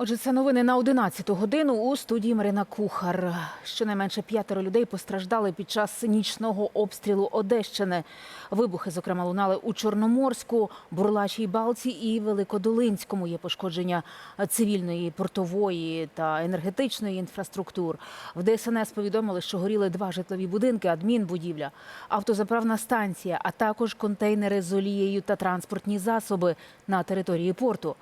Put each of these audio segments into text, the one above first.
Отже, це новини на 11 годину у студії Марина Кухар. Щонайменше п'ятеро людей постраждали під час нічного обстрілу Одещини. Вибухи, зокрема, лунали у Чорноморську, Бурлачій Балці і Великодолинському. Є пошкодження цивільної, портової та енергетичної інфраструктур. В ДСНС повідомили, що горіли два житлові будинки, адмінбудівля, автозаправна станція, а також контейнери з олією та транспортні засоби на території порту.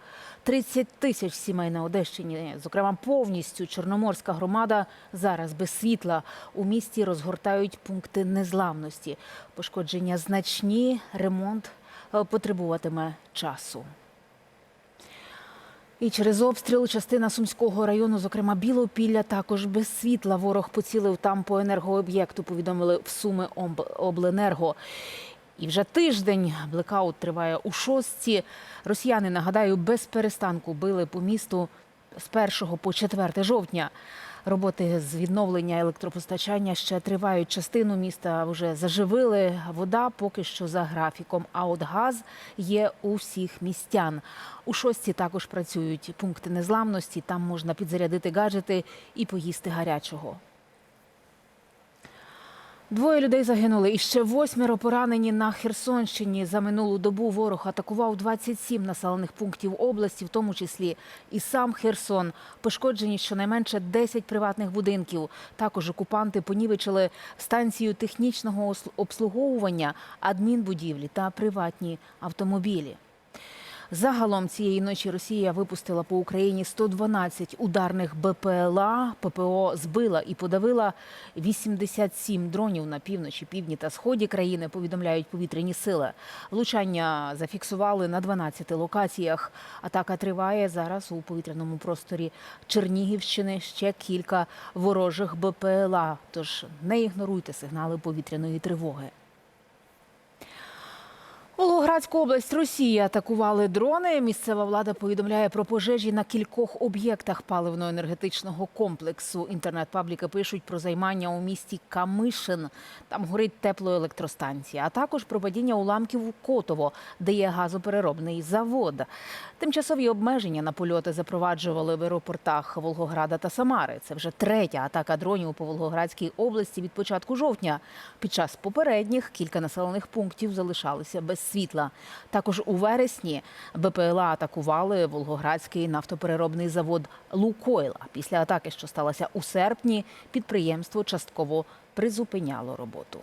30 тисяч сімей на Одещині, зокрема повністю Чорноморська громада, зараз без світла. У місті розгортають пункти незламності. Пошкодження значні, ремонт е, потребуватиме часу. І через обстріл частина Сумського району, зокрема Білопілля, також без світла. Ворог поцілив там по енергооб'єкту, повідомили в Суми Обленерго. І вже тиждень блекаут триває у шостці. Росіяни, нагадаю, без перестанку били по місту з 1 по 4 жовтня. Роботи з відновлення електропостачання ще тривають. Частину міста вже заживили. Вода поки що за графіком. А от газ є у всіх містян. У шостці також працюють пункти незламності. Там можна підзарядити гаджети і поїсти гарячого. Двоє людей загинули і ще восьмеро поранені на Херсонщині. За минулу добу ворог атакував 27 населених пунктів області, в тому числі і сам Херсон. Пошкоджені щонайменше 10 приватних будинків. Також окупанти понівечили станцію технічного обслуговування, адмінбудівлі та приватні автомобілі. Загалом цієї ночі Росія випустила по Україні 112 ударних БПЛА. ППО збила і подавила 87 дронів на півночі, півдні та сході країни. Повідомляють повітряні сили. Влучання зафіксували на 12 локаціях. Атака триває зараз у повітряному просторі Чернігівщини. Ще кілька ворожих БПЛА. Тож не ігноруйте сигнали повітряної тривоги. Волгоградську область Росії атакували дрони. Місцева влада повідомляє про пожежі на кількох об'єктах паливно-енергетичного комплексу. Інтернет-пабліки пишуть про займання у місті Камишин. Там горить теплоелектростанція, а також про падіння уламків у Котово, де є газопереробний завод. Тимчасові обмеження на польоти запроваджували в аеропортах Волгограда та Самари. Це вже третя атака дронів по Волгоградській області від початку жовтня. Під час попередніх кілька населених пунктів залишалися без світла. Також у вересні БПЛА атакували Волгоградський нафтопереробний завод Лукойла. Після атаки, що сталося у серпні, підприємство частково призупиняло роботу.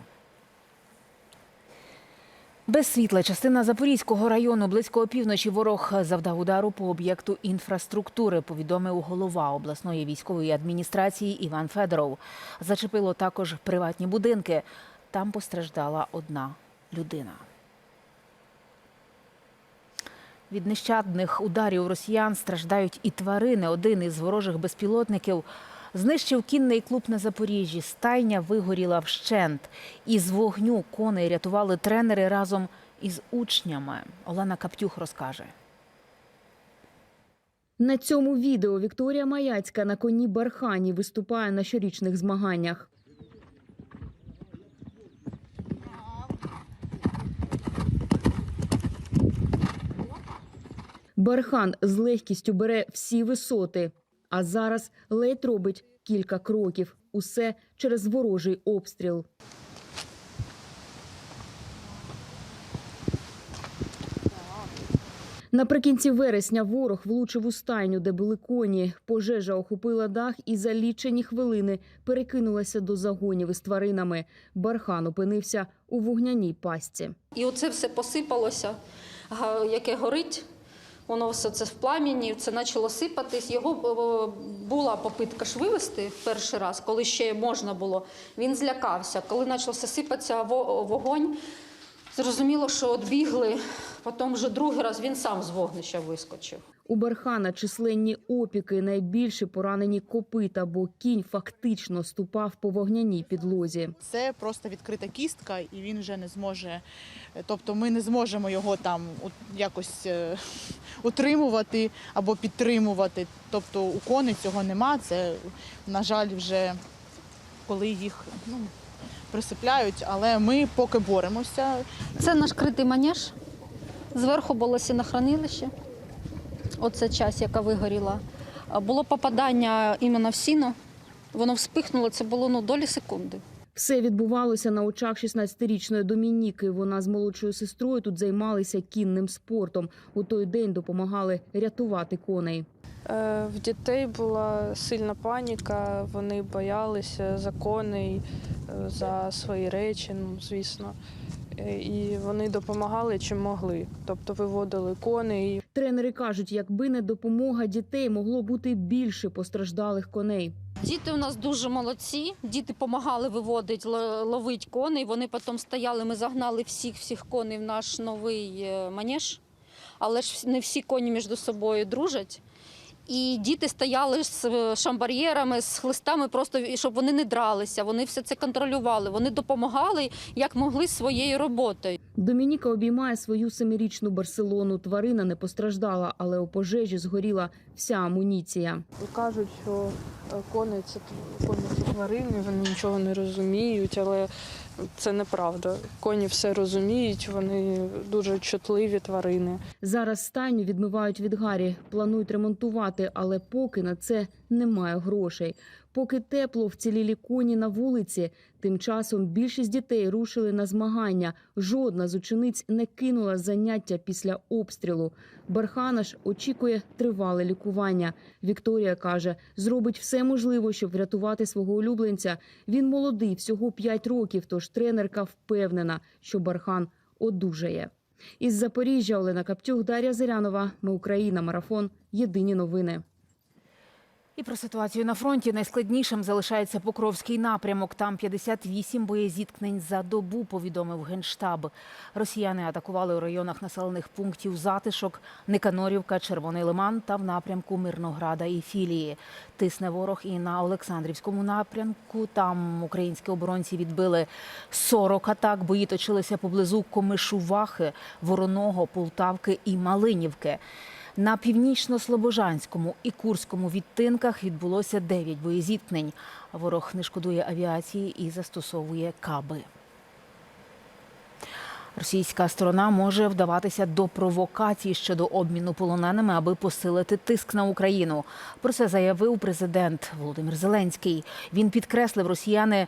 Без світла частина Запорізького району близько опівночі ворог завдав удару по об'єкту інфраструктури, повідомив голова обласної військової адміністрації Іван Федоров. Зачепило також приватні будинки. Там постраждала одна людина. Від нещадних ударів росіян страждають і тварини. Один із ворожих безпілотників знищив кінний клуб на Запоріжжі. Стайня вигоріла вщент. Із вогню коней рятували тренери разом із учнями. Олена Каптюх розкаже. На цьому відео Вікторія Маяцька на коні Бархані виступає на щорічних змаганнях. Бархан з легкістю бере всі висоти, а зараз ледь робить кілька кроків. Усе через ворожий обстріл. Наприкінці вересня ворог влучив у стайню, де були коні. Пожежа охопила дах і за лічені хвилини перекинулася до загонів із тваринами. Бархан опинився у вогняній пастці. І оце все посипалося, яке горить. Воно все це в пламені, це почало сипатись. Його е, була попитка ж вивезти перший раз, коли ще можна було. Він злякався. Коли почався сипатися во- вогонь, зрозуміло, що от бігли. Потім вже другий раз він сам з вогнища вискочив. У Бархана численні опіки, найбільше поранені копита, бо кінь фактично ступав по вогняній підлозі. Це просто відкрита кістка, і він вже не зможе. Тобто, ми не зможемо його там у- якось е, утримувати або підтримувати. Тобто у коней цього нема. Це, на жаль, вже коли їх ну, присипляють, але ми поки боремося. Це наш критий манеж. Зверху було сінохранилище. Оце часть, яка вигоріла. Було попадання іменно в сіно. Воно вспихнуло, це було ну, долі секунди. Все відбувалося на очах 16-річної Домініки. Вона з молодшою сестрою тут займалися кінним спортом. У той день допомагали рятувати коней. Е, В дітей була сильна паніка, вони боялися за коней, е, за свої речі, ну, звісно. Е, І вони допомагали чим могли. Тобто виводили коней, Тренери кажуть, якби не допомога дітей, могло бути більше постраждалих коней. Діти у нас дуже молодці. Діти допомагали виводити, ло- ловити коней. Вони потім стояли, ми загнали всіх всіх коней в наш новий е, манеж. Але ж не всі коні між собою дружать. І діти стояли з е, шамбар'єрами, з хлистами, просто і щоб вони не дралися. Вони все це контролювали. Вони допомагали як могли своєю роботою. Домініка обіймає свою семирічну Барселону. Тварина не постраждала, але у пожежі згоріла вся амуніція. кажуть, що е, коні це коні це тварини, вони нічого не розуміють, але це неправда. Коні все розуміють, вони дуже чутливі тварини. Зараз стайню відмивають від гарі, планують ремонтувати, але поки на це немає грошей. Поки тепло, вцілілі коні на вулиці. Тим часом більшість дітей рушили на змагання. Жодна з учениць не кинула заняття після обстрілу. Бархана ж очікує тривале лікування. Вікторія каже, зробить все можливе, щоб врятувати свого улюбленця. Він молодий, всього 5 років, тож тренерка впевнена, що Бархан одужає. Із Запоріжжя Олена Каптюх, Дар'я Зирянова. Ми Україна. Марафон. Єдині новини. І про ситуацію на фронті найскладнішим залишається Покровський напрямок. Там 58 боєзіткнень за добу, повідомив генштаб. Росіяни атакували у районах населених пунктів Затишок, Никанорівка, Червоний Лиман та в напрямку Мирнограда і Філії. Тисне ворог і на Олександрівському напрямку. Там українські оборонці відбили 40 атак. Бої точилися поблизу Комишувахи, Вороного, Полтавки і Малинівки. На північно-слобожанському і курському відтинках відбулося 9 боєзіткнень. Ворог не шкодує авіації і застосовує каби. Російська сторона може вдаватися до провокацій щодо обміну полоненими, аби посилити тиск на Україну. Про це заявив президент Володимир Зеленський. Він підкреслив, росіяни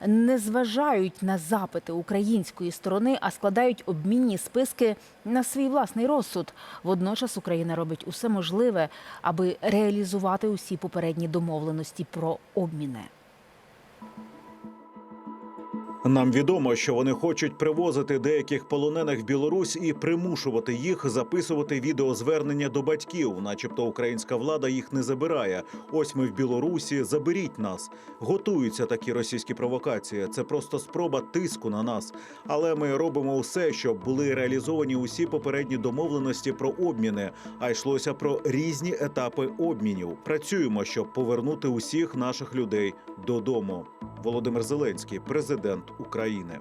не зважають на запити української сторони, а складають обмінні списки на свій власний розсуд. Водночас Україна робить усе можливе, аби реалізувати усі попередні домовленості про обміни. Нам відомо, що вони хочуть привозити деяких полонених в Білорусь і примушувати їх записувати відеозвернення до батьків, начебто українська влада їх не забирає. Ось ми в Білорусі, заберіть нас. Готуються такі російські провокації. Це просто спроба тиску на нас. Але ми робимо усе, щоб були реалізовані усі попередні домовленості про обміни. А йшлося про різні етапи обмінів. Працюємо, щоб повернути усіх наших людей додому. Володимир Зеленський, президент України.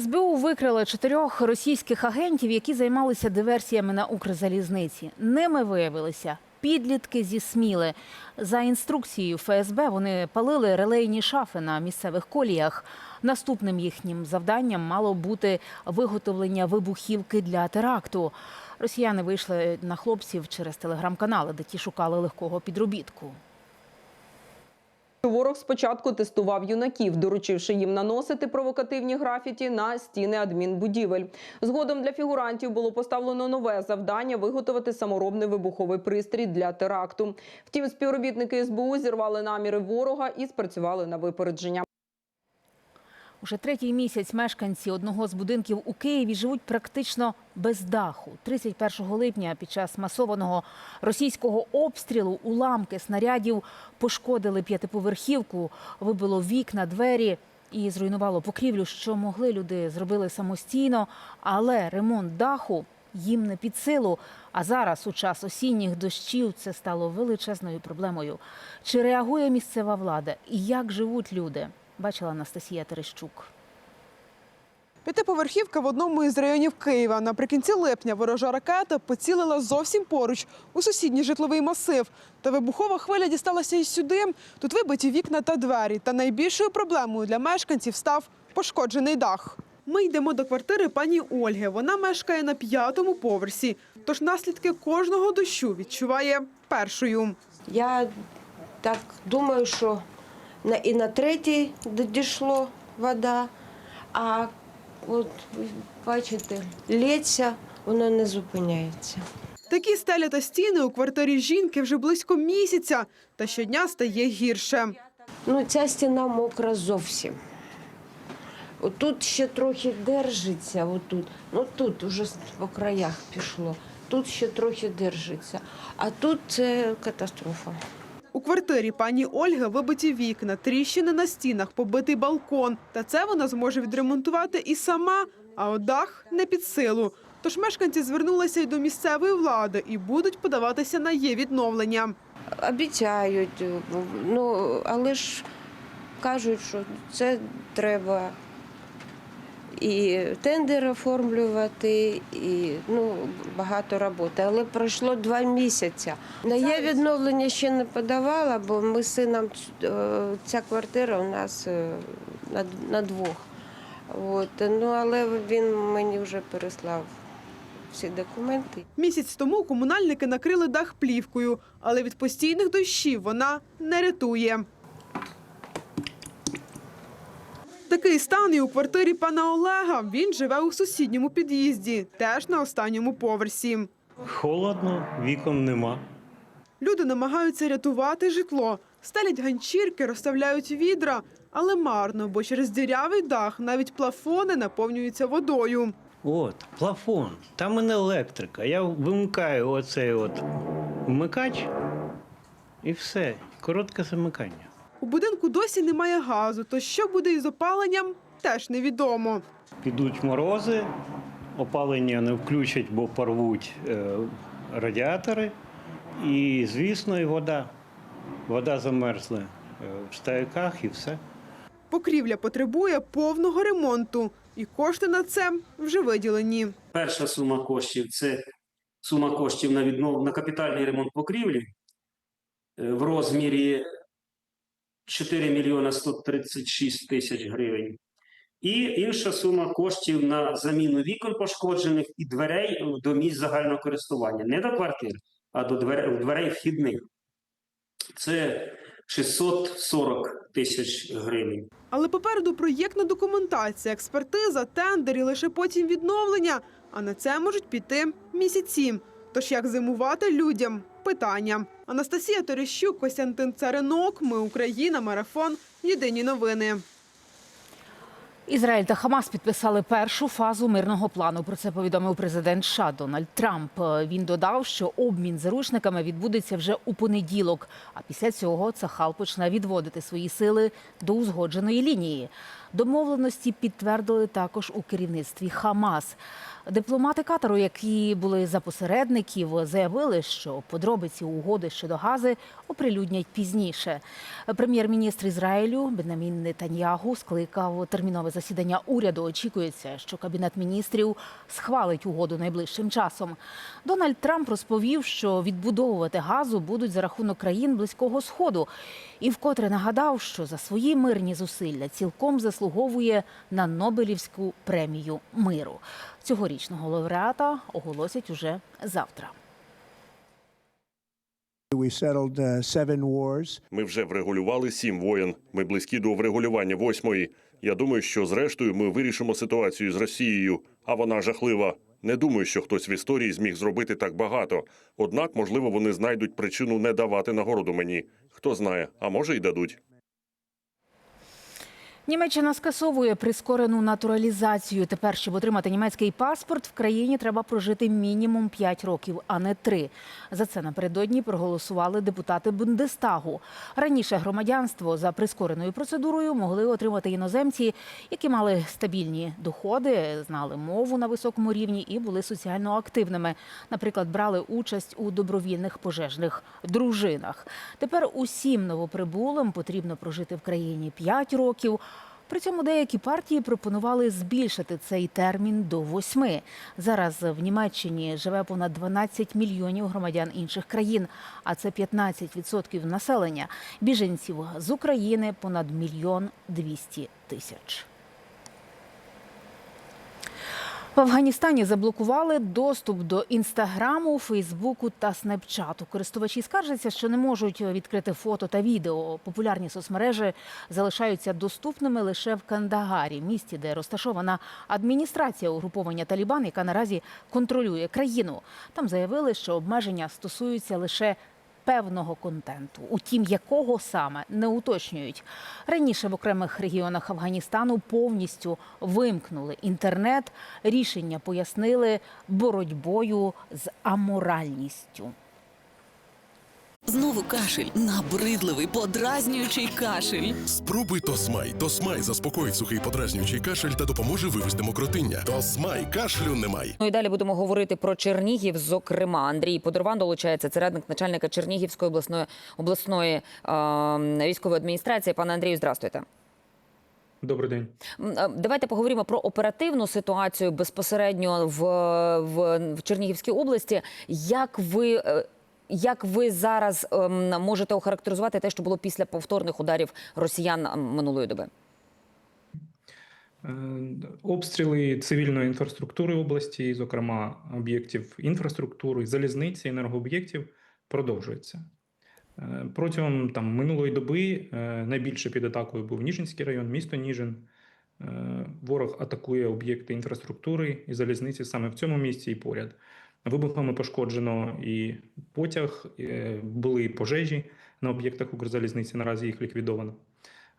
СБУ викрили чотирьох російських агентів, які займалися диверсіями на Укрзалізниці. Ними виявилися підлітки зі Сміли. За інструкцією ФСБ вони палили релейні шафи на місцевих коліях. Наступним їхнім завданням мало бути виготовлення вибухівки для теракту. Росіяни вийшли на хлопців через телеграм-канали, де ті шукали легкого підробітку. Ворог спочатку тестував юнаків, доручивши їм наносити провокативні графіті на стіни адмінбудівель. Згодом для фігурантів було поставлено нове завдання виготовити саморобний вибуховий пристрій для теракту. Втім, співробітники СБУ зірвали наміри ворога і спрацювали на випередження. Уже третій місяць мешканці одного з будинків у Києві живуть практично без даху. 31 липня під час масованого російського обстрілу уламки снарядів пошкодили п'ятиповерхівку, вибило вікна, двері і зруйнувало покрівлю. Що могли люди зробили самостійно, але ремонт даху їм не під силу. А зараз, у час осінніх дощів, це стало величезною проблемою. Чи реагує місцева влада і як живуть люди? Бачила Анастасія Терещук. П'ятиповерхівка в одному із районів Києва. Наприкінці липня ворожа ракета поцілила зовсім поруч у сусідній житловий масив. Та вибухова хвиля дісталася і сюди. Тут вибиті вікна та двері. Та найбільшою проблемою для мешканців став пошкоджений дах. Ми йдемо до квартири пані Ольги. Вона мешкає на п'ятому поверсі. Тож наслідки кожного дощу відчуває першою. Я так думаю, що і на третій дійшло вода, а от бачите, лється, воно не зупиняється. Такі стеля та стіни у квартирі жінки вже близько місяця, та щодня стає гірше. Ну, ця стіна мокра зовсім. Отут ще трохи держиться, отут. Ну тут уже по краях пішло. Тут ще трохи держиться. А тут це катастрофа. Квартирі пані Ольги вибиті вікна, тріщини на стінах, побитий балкон. Та це вона зможе відремонтувати і сама, а от дах не під силу. Тож мешканці звернулися й до місцевої влади і будуть подаватися на її відновлення. Обіцяють, ну але ж кажуть, що це треба і тендер оформлювати, і ну, багато роботи. Але пройшло два місяці. На є відновлення ще не подавала, бо ми з сином е, ця квартира у нас е, на, на двох. От, ну, але він мені вже переслав всі документи. Місяць тому комунальники накрили дах плівкою, але від постійних дощів вона не рятує. Такий стан і у квартирі пана Олега. Він живе у сусідньому під'їзді, теж на останньому поверсі. Холодно, вікон нема. Люди намагаються рятувати житло, стелять ганчірки, розставляють відра, але марно, бо через дірявий дах навіть плафони наповнюються водою. От, плафон, там і не електрика. Я вимикаю оцей от вмикач і все. Коротке замикання. У будинку досі немає газу, то що буде із опаленням, теж невідомо. Підуть морози, опалення не включать, бо порвуть е, радіатори. І, звісно, і вода. Вода замерзла е, в стояках і все. Покрівля потребує повного ремонту, і кошти на це вже виділені. Перша сума коштів це сума коштів на віднов... на капітальний ремонт покрівлі е, в розмірі 4 мільйона 136 тисяч гривень. І інша сума коштів на заміну вікон пошкоджених і дверей до місць загального користування. Не до квартир, а до дверей, дверей вхідних. Це 640 тисяч гривень. Але попереду проєктна документація, експертиза, тендер і лише потім відновлення. А на це можуть піти місяці. Тож як зимувати людям? Питання. Анастасія Терещук, Костянтин Царинок. Ми Україна. Марафон. Єдині новини. Ізраїль та Хамас підписали першу фазу мирного плану. Про це повідомив президент США Дональд Трамп. Він додав, що обмін заручниками відбудеться вже у понеділок. А після цього Цахал почне відводити свої сили до узгодженої лінії. Домовленості підтвердили також у керівництві Хамас. Дипломати Катару, які були за посередників, заявили, що подробиці угоди щодо гази оприлюднять пізніше. Прем'єр-міністр Ізраїлю Бенамін Нетаньягу скликав термінове засідання уряду. Очікується, що кабінет міністрів схвалить угоду найближчим часом. Дональд Трамп розповів, що відбудовувати газу будуть за рахунок країн близького сходу, і вкотре нагадав, що за свої мирні зусилля цілком заслуговує на Нобелівську премію миру. Цьогорічного лауреата оголосять уже завтра. Ми вже врегулювали сім воєн. Ми близькі до врегулювання восьмої. Я думаю, що зрештою ми вирішимо ситуацію з Росією, а вона жахлива. Не думаю, що хтось в історії зміг зробити так багато. Однак, можливо, вони знайдуть причину не давати нагороду мені. Хто знає, а може й дадуть. Німеччина скасовує прискорену натуралізацію. Тепер, щоб отримати німецький паспорт, в країні треба прожити мінімум 5 років, а не 3. За це напередодні проголосували депутати Бундестагу. Раніше громадянство за прискореною процедурою могли отримати іноземці, які мали стабільні доходи, знали мову на високому рівні і були соціально активними. Наприклад, брали участь у добровільних пожежних дружинах. Тепер усім новоприбулим потрібно прожити в країні 5 років. При цьому деякі партії пропонували збільшити цей термін до восьми. Зараз в Німеччині живе понад 12 мільйонів громадян інших країн, а це 15% населення. Біженців з України понад мільйон двісті тисяч. В Афганістані заблокували доступ до інстаграму, Фейсбуку та Снепчату. Користувачі скаржаться, що не можуть відкрити фото та відео. Популярні соцмережі залишаються доступними лише в Кандагарі, місті, де розташована адміністрація угруповання Талібан, яка наразі контролює країну. Там заявили, що обмеження стосуються лише певного контенту, утім, якого саме не уточнюють. Раніше в окремих регіонах Афганістану повністю вимкнули інтернет. Рішення пояснили боротьбою з аморальністю. Знову кашель, набридливий, подразнюючий кашель. Спробуй Тосмай. Тосмай заспокоїть сухий подразнюючий кашель та допоможе вивести мокротиння. Тосмай кашлю немає. Ну і далі будемо говорити про Чернігів. Зокрема, Андрій Подорван долучається. Це радник начальника Чернігівської обласної обласної е, військової адміністрації. Пане Андрію, здрастуйте. Добрий день. Е, Давайте поговоримо про оперативну ситуацію безпосередньо в, в, в Чернігівській області. Як ви. Як ви зараз ем, можете охарактеризувати те, що було після повторних ударів росіян минулої доби? Е, Обстріли цивільної інфраструктури області, зокрема об'єктів інфраструктури, залізниці, енергооб'єктів, продовжуються. Е, Протягом там, минулої доби е, найбільше під атакою був Ніжинський район, місто Ніжин. Ворог атакує об'єкти інфраструктури і залізниці саме в цьому місці і поряд. Вибухами пошкоджено і потяг, е, були пожежі на об'єктах Укрзалізниці. Наразі їх ліквідовано.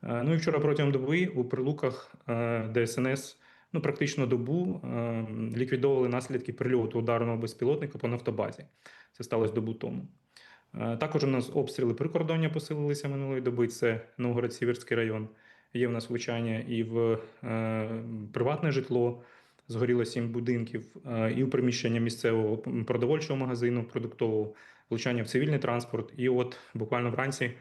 Е, Ну і вчора протягом доби у прилуках е, ДСНС ну практично добу ліквідовували наслідки прильоту ударного безпілотника по нафтобазі. Це сталося добу тому. Також у нас обстріли прикордоння посилилися минулої доби. Це Новгород-Сіверський район. Є в нас влучання і в приватне житло. Згоріло сім будинків, е, і у приміщення місцевого продовольчого магазину, продуктового влучання в цивільний транспорт. І от буквально вранці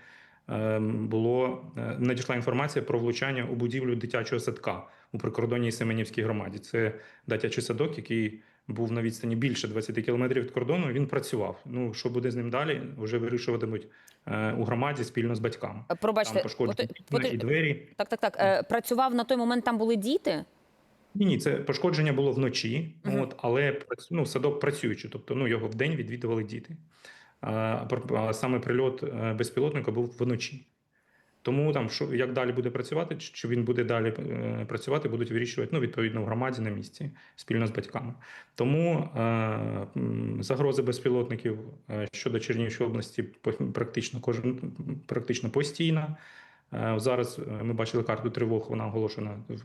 е, було е, надійшла інформація про влучання у будівлю дитячого садка у прикордонній Семенівській громаді. Це дитячий садок, який був на відстані більше 20 кілометрів від кордону. Він працював. Ну що буде з ним далі? Вже вирішуватимуть у громаді спільно з батьками. Пробачте, Там пошкоджені от- от- і двері. Так, так, так. Працював на той момент. Там були діти. Ні, ні, це пошкодження було вночі, Мгм. от, але ну, садок працюючий, тобто ну, його вдень відвідували діти. А, саме прильот е, безпілотника був вночі. Тому там, що, як далі буде працювати, чи він буде далі е, працювати, будуть вирішувати ну, відповідно в громаді на місці спільно з батьками. Тому е, загрози безпілотників е, щодо Чернігівської області практично кожен практично постійна. Зараз ми бачили карту тривог, вона оголошена в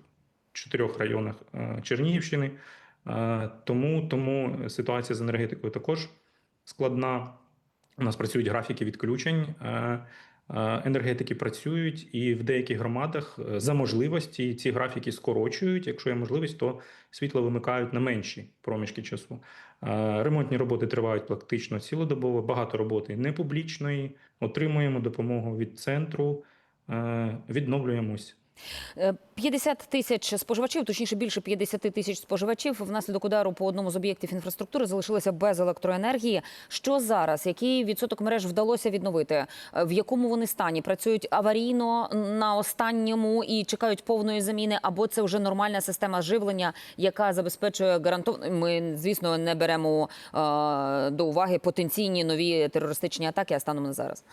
чотирьох районах е, Чернігівщини. Е, Тому, тому ситуація з енергетикою також складна. У нас працюють графіки відключень. е, Енергетики працюють, і в деяких громадах за можливості ці графіки скорочують. Якщо є можливість, то світло вимикають на менші проміжки часу. Ремонтні роботи тривають практично цілодобово. Багато роботи непублічної. Отримуємо допомогу від центру, відновлюємось. Е, 50 тисяч споживачів, точніше більше 50 тисяч споживачів внаслідок удару по одному з об'єктів інфраструктури залишилися без електроенергії. Що зараз? Який відсоток мереж вдалося відновити? Е, В якому вони стані? Працюють аварійно на останньому і чекають повної заміни? Або це вже нормальна система живлення, яка забезпечує гарантовано? Ми, звісно, не беремо е, до уваги потенційні нові терористичні атаки, а станом на зараз.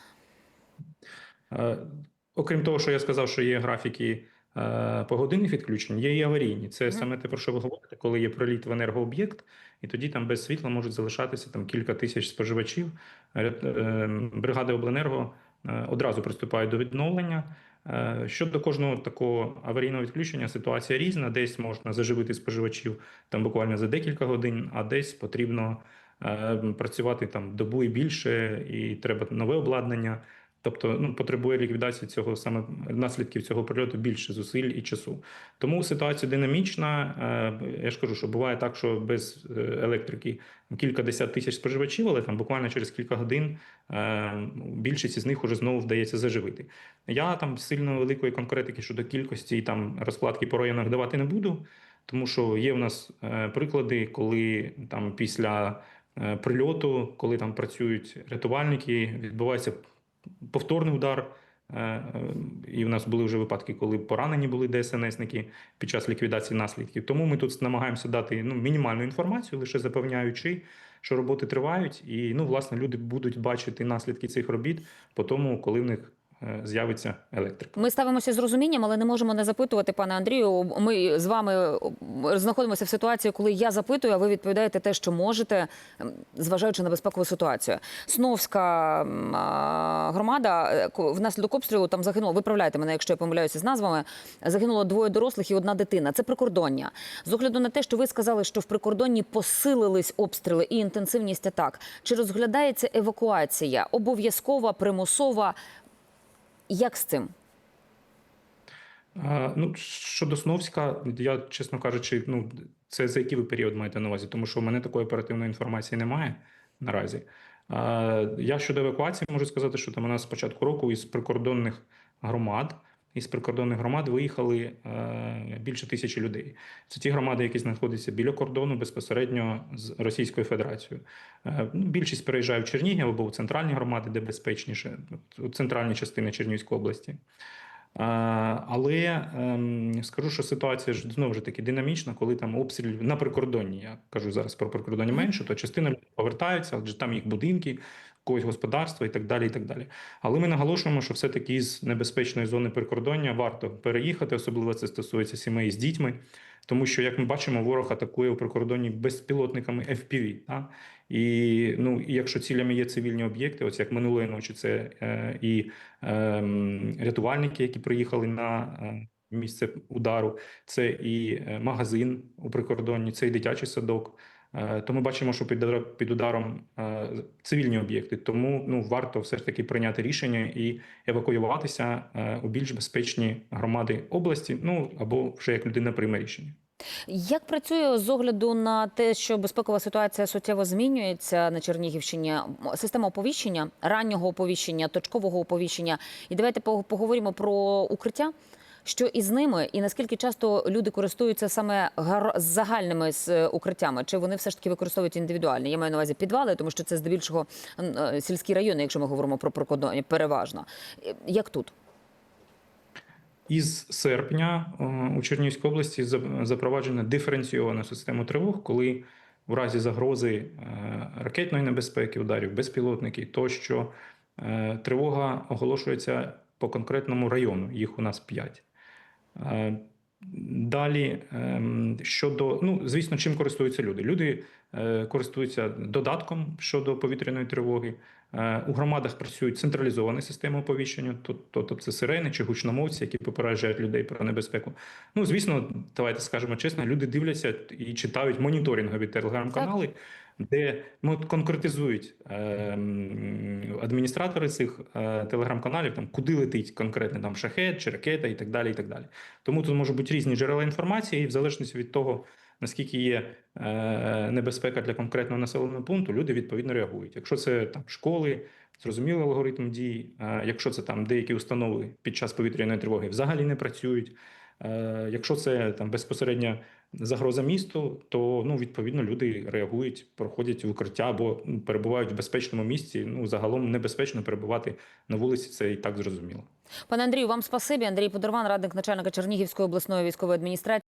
Окрім того, що я сказав, що є графіки е, погодинних відключень, є і аварійні. Це саме те, про що ви говорите, коли є проліт в енергооб'єкт, і тоді там без світла можуть залишатися там кілька тисяч споживачів. Е, е, Бригади обленерго е, одразу приступають до відновлення. Е, Щодо кожного такого аварійного відключення, ситуація різна. Десь можна заживити споживачів там буквально за декілька годин, а десь потрібно е, працювати там добу і більше, і треба нове обладнання. Тобто ну, потребує ліквідації цього саме наслідків цього прильоту більше зусиль і часу. Тому ситуація динамічна. Е, Я ж кажу, що буває так, що без е, електрики кілька десят тисяч споживачів, але там буквально через кілька годин е, більшість із них уже знову вдається заживити. Я там сильно великої конкретики щодо кількості там розкладки по районах давати не буду, тому що є у нас приклади, коли там після прильоту, коли там працюють рятувальники, відбувається повторний удар. Е, е, І в нас були вже випадки, коли поранені були ДСНСники під час ліквідації наслідків. Тому ми тут намагаємося дати ну, мінімальну інформацію, лише запевняючи, що роботи тривають, і ну, власне люди будуть бачити наслідки цих робіт по тому, коли в них з'явиться електрика. Ми ставимося з розумінням, але не можемо не запитувати, пане Андрію. Ми з вами знаходимося в ситуації, коли я запитую, а ви відповідаєте те, що можете, зважаючи на безпекову ситуацію. Сновська громада е, внаслідок обстрілу там загинуло. Виправляйте мене, якщо я помиляюся з назвами. Загинуло двоє дорослих і одна дитина. Це прикордоння. З огляду на те, що ви сказали, що в прикордонні посилились обстріли і інтенсивність атак. Чи розглядається евакуація обов'язкова, примусова? Як з цим? Ну, щодо Сновська, я, чесно кажучи, ну, це за який ви період маєте на увазі? Тому що у мене такої оперативної інформації немає наразі. Я щодо евакуації можу сказати, що там у нас з початку року із прикордонних громад, із прикордонних громад виїхали е, більше тисячі людей. Це ті громади, які знаходяться біля кордону безпосередньо з Російською Федерацією. Е, ну, Більшість переїжджає в Чернігів або в центральні громади, де безпечніше, у центральні частини Чернігівської області. А, Але ем, скажу, що ситуація ж знову ж таки динамічна, коли там обстріл на прикордонні. Я кажу зараз про прикордонні менше, то частина людей повертаються, адже там їх будинки, когось господарства і так далі. і так далі. Але ми наголошуємо, що все-таки з небезпечної зони прикордоння варто переїхати, особливо це стосується сімей з дітьми. Тому що, як ми бачимо, ворог атакує у прикордонні безпілотниками FPV. Та? І ну, і якщо цілями є цивільні об'єкти, ось як минулої ночі, це е, і е, рятувальники, які приїхали на е, місце удару, це і е, магазин у прикордонні, це і дитячий садок. Е, То ми бачимо, що під, ударом е, цивільні об'єкти. Тому ну варто все ж таки прийняти рішення і евакуюватися е, у більш безпечні громади області. Ну або вже як людина прийме рішення. Як працює з огляду на те, що безпекова ситуація суттєво змінюється на Чернігівщині? Система оповіщення, раннього оповіщення, точкового оповіщення. І давайте поговоримо про укриття що із ними, і наскільки часто люди користуються саме загальними е, укриттями? Чи вони все ж таки використовують індивідуальні? Я маю на увазі підвали, тому що це здебільшого е, сільські райони, якщо ми говоримо про прокордонні, переважно е, як тут. Із серпня у Чернівській області запроваджена диференційована система тривог, коли в разі загрози ракетної небезпеки, ударів, безпілотників, тощо тривога оголошується по конкретному району. Їх у нас п'ять. Далі ем, щодо ну звісно, чим користуються люди. Люди е, користуються додатком щодо повітряної тривоги. Е, У громадах працюють централізовані системи оповіщення, то- тобто це сирени чи гучномовці, які попереджають людей про небезпеку. Ну звісно, давайте скажемо чесно, люди дивляться і читають моніторингові телеграм-канали, де ну, конкретизують е, адміністратори цих е, телеграм-каналів, там куди летить конкретно там шахет чи ракета і так далі. і так далі. Тому тут можуть бути різні джерела інформації, і в залежності від того, наскільки є е, небезпека для конкретного населеного пункту, люди відповідно реагують. Якщо це там школи, зрозумілий алгоритм дій. Е, якщо це там деякі установи під час повітряної тривоги взагалі не працюють. Е, Якщо це там безпосередньо загроза місту, то ну відповідно люди реагують, проходять в укриття або перебувають в безпечному місці. Ну загалом небезпечно перебувати на вулиці. Це і так зрозуміло. Пане Андрію, вам спасибі. Андрій Подорван, радник начальника Чернігівської обласної військової адміністрації.